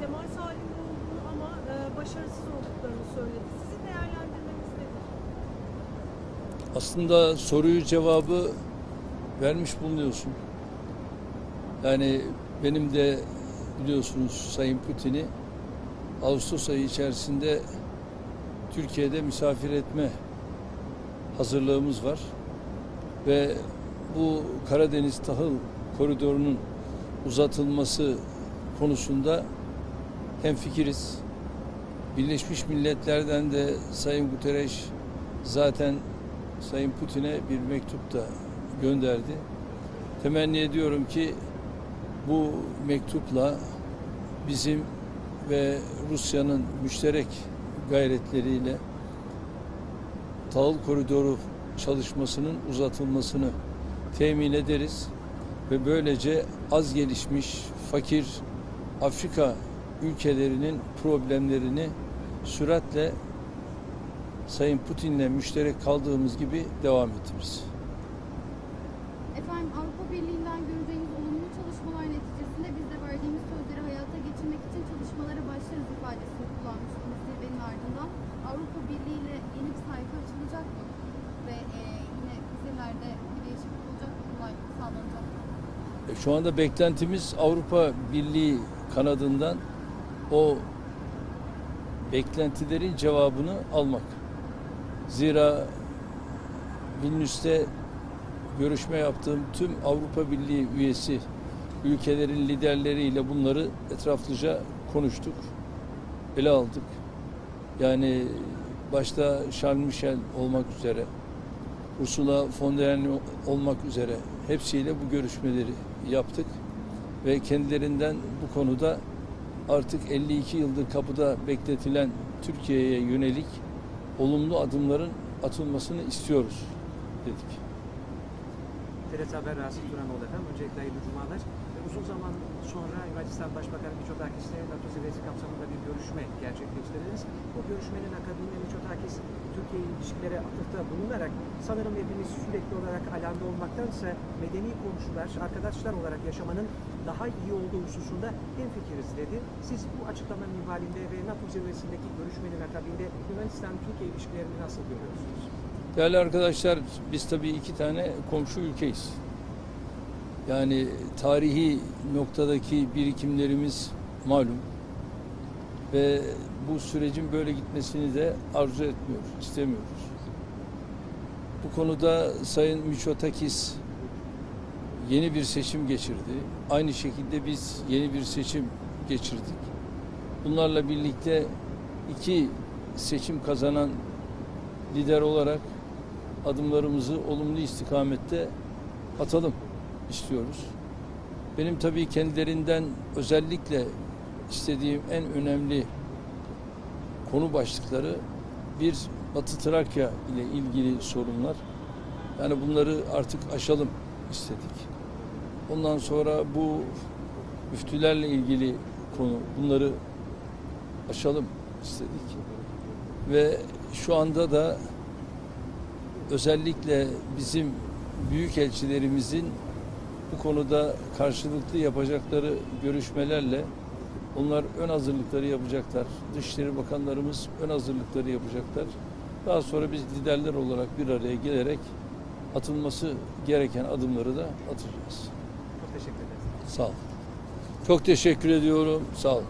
temas halinde olduğunu ama e, başarısız olduklarını söyledi. Sizin değerlendirmeniz nedir? Aslında soruyu cevabı vermiş bulunuyorsun. Yani benim de biliyorsunuz Sayın Putin'i Ağustos ayı içerisinde Türkiye'de misafir etme hazırlığımız var. Ve bu Karadeniz tahıl koridorunun uzatılması konusunda hemfikiriz. Birleşmiş Milletler'den de Sayın Guterres zaten Sayın Putin'e bir mektup da gönderdi. Temenni ediyorum ki bu mektupla bizim ve Rusya'nın müşterek gayretleriyle tahıl koridoru çalışmasının uzatılmasını temin ederiz ve böylece az gelişmiş, fakir Afrika ülkelerinin problemlerini süratle Sayın Putin'le müşterek kaldığımız gibi devam ettiririz. Efendim Avrupa Birliği'nden göreceğiniz olumlu çalışmalar neticesinde biz de verdiğimiz sözleri hayata geçirmek için çalışmalara başlarız ifadesini kullanmıştınız zirvenin ardından. Avrupa Birliği ile yeni bir sayfa açılacak mı? Ve e, yine vizirlerde bir değişiklik olacak mı? Kolaylık sağlanacak mı? E, Şu anda beklentimiz Avrupa Birliği kanadından o beklentilerin cevabını almak. Zira Vilnius'te görüşme yaptığım tüm Avrupa Birliği üyesi ülkelerin liderleriyle bunları etraflıca konuştuk, ele aldık. Yani başta Charles Michel olmak üzere, Ursula von der Leyen olmak üzere hepsiyle bu görüşmeleri yaptık ve kendilerinden bu konuda artık 52 yıldır kapıda bekletilen Türkiye'ye yönelik olumlu adımların atılmasını istiyoruz dedik. TRT Haber Rasim Turanoğlu efendim. Öncelikle hayırlı cumalar. Uzun zaman sonra Yunanistan Başbakanı Mitsotakis'le NATO zirvesi kapsamında bir görüşme gerçekleştirdiniz. Bu görüşmenin akabinde Mitsotakis Türkiye ilişkilere atıfta bulunarak sanırım hepimiz sürekli olarak alanda olmaktansa medeni komşular, arkadaşlar olarak yaşamanın daha iyi olduğu hususunda hemfikiriz dedi. Siz bu açıklamanın minvalinde ve NATO zirvesindeki görüşmenin akabinde Yunanistan-Türkiye ilişkilerini nasıl görüyorsunuz? Değerli arkadaşlar biz tabii iki tane komşu ülkeyiz. Yani tarihi noktadaki birikimlerimiz malum. Ve bu sürecin böyle gitmesini de arzu etmiyoruz, istemiyoruz. Bu konuda Sayın Mitsotakis yeni bir seçim geçirdi. Aynı şekilde biz yeni bir seçim geçirdik. Bunlarla birlikte iki seçim kazanan lider olarak adımlarımızı olumlu istikamette atalım istiyoruz. Benim tabii kendilerinden özellikle istediğim en önemli konu başlıkları bir Batı Trakya ile ilgili sorunlar. Yani bunları artık aşalım istedik. Ondan sonra bu müftülerle ilgili konu bunları aşalım istedik. Ve şu anda da özellikle bizim büyük elçilerimizin bu konuda karşılıklı yapacakları görüşmelerle onlar ön hazırlıkları yapacaklar. Dışişleri Bakanlarımız ön hazırlıkları yapacaklar. Daha sonra biz liderler olarak bir araya gelerek atılması gereken adımları da atacağız. Çok teşekkür ederiz. Sağ olun. Çok teşekkür ediyorum. Sağ olun.